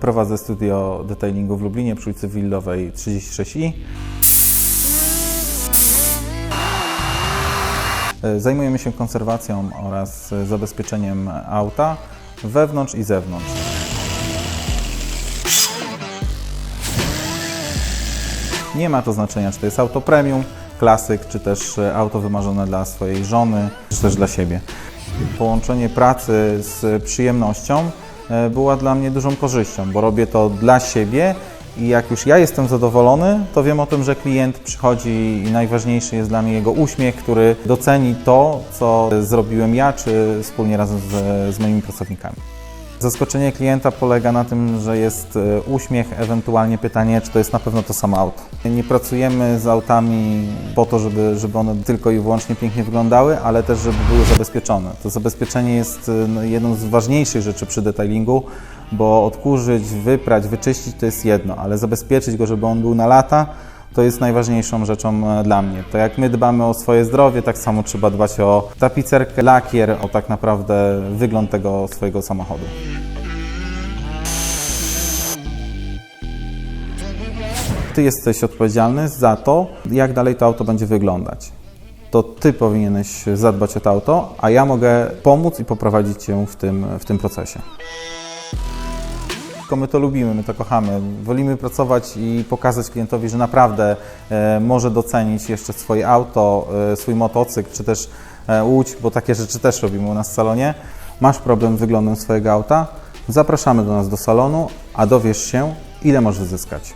Prowadzę studio detailingu w Lublinie przy ulicy Willowej 36i. E, Zajmujemy się konserwacją oraz zabezpieczeniem auta wewnątrz i zewnątrz. Nie ma to znaczenia, czy to jest auto premium, klasyk, czy też e, auto wymarzone dla swojej żony, czy też dla siebie. Połączenie pracy z przyjemnością była dla mnie dużą korzyścią, bo robię to dla siebie i jak już ja jestem zadowolony, to wiem o tym, że klient przychodzi i najważniejszy jest dla mnie jego uśmiech, który doceni to, co zrobiłem ja, czy wspólnie razem z, z moimi pracownikami. Zaskoczenie klienta polega na tym, że jest e, uśmiech, ewentualnie pytanie, czy to jest na pewno to samo auto. Nie pracujemy z autami po to, żeby, żeby one tylko i wyłącznie pięknie wyglądały, ale też, żeby były zabezpieczone. To zabezpieczenie jest e, no, jedną z ważniejszych rzeczy przy detailingu, bo odkurzyć, wyprać, wyczyścić to jest jedno, ale zabezpieczyć go, żeby on był na lata, to jest najważniejszą rzeczą e, dla mnie. To jak my dbamy o swoje zdrowie, tak samo trzeba dbać o tapicerkę, lakier, o tak naprawdę wygląd tego swojego samochodu. Ty jesteś odpowiedzialny za to, jak dalej to auto będzie wyglądać. To ty powinieneś zadbać o to auto, a ja mogę pomóc i poprowadzić cię w tym, w tym procesie. My to lubimy, my to kochamy. Wolimy pracować i pokazać klientowi, że naprawdę e, może docenić jeszcze swoje auto, e, swój motocykl, czy też e, łódź, bo takie rzeczy też robimy u nas w salonie. Masz problem z wyglądem swojego auta? Zapraszamy do nas do salonu, a dowiesz się, ile możesz zyskać.